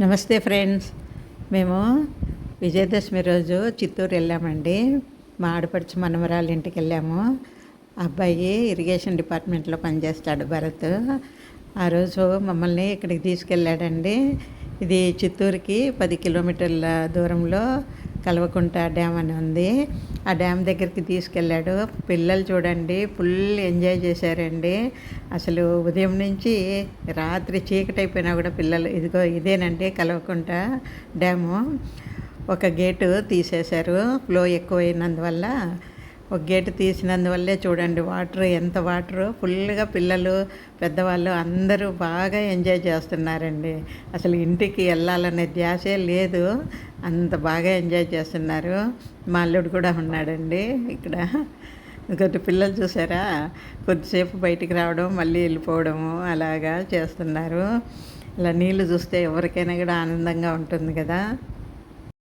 నమస్తే ఫ్రెండ్స్. మేము విజయదశమి రోజు చిత్తూరు వెళ్ళామండి. మా ఆడపడుచు మనమరాళ్ళ ఇంటికి వెళ్ళాము. ఆ అబ్బాయి ఇరిగేషన్ డిపార్ట్మెంట్లో పనిచేస్తాడు భరత్. ఆ రోజు మమ్మల్ని ఇక్కడికి తీసుకెళ్ళాడండి. ఇది చిత్తూరుకి పది కిలోమీటర్ల దూరంలో కల్వకుంట డ్యామ్ అని ఉంది. ఆ డ్యామ్ దగ్గరికి తీసుకెళ్ళాడు. పిల్లలు చూడండి ఫుల్ ఎంజాయ్ చేశారండి. అసలు ఉదయం నుంచి రాత్రి చీకటి అయిపోయినా కూడా పిల్లలు ఇదిగో ఇదేనండి కల్వకుంట డ్యాము. ఒక గేటు తీసేశారు. ఫ్లో ఎక్కువైనందువల్ల ఒక గేటు తీసినందువల్లే చూడండి వాటర్ ఎంత వాటర్. ఫుల్గా పిల్లలు పెద్దవాళ్ళు అందరూ బాగా ఎంజాయ్ చేస్తున్నారండి. అసలు ఇంటికి వెళ్ళాలనే ధ్యాసే లేదు. అంత బాగా ఎంజాయ్ చేస్తున్నారు. మా అల్లుడు కూడా ఉన్నాడండి ఇక్కడ. ఇంకొకటి పిల్లలు చూసారా? కొద్దిసేపు బయటికి రావడం మళ్ళీ వెళ్ళిపోవడము అలాగా చేస్తున్నారు. ఇలా నీళ్ళు చూస్తే ఎవరికైనా కూడా ఆనందంగా ఉంటుంది కదా.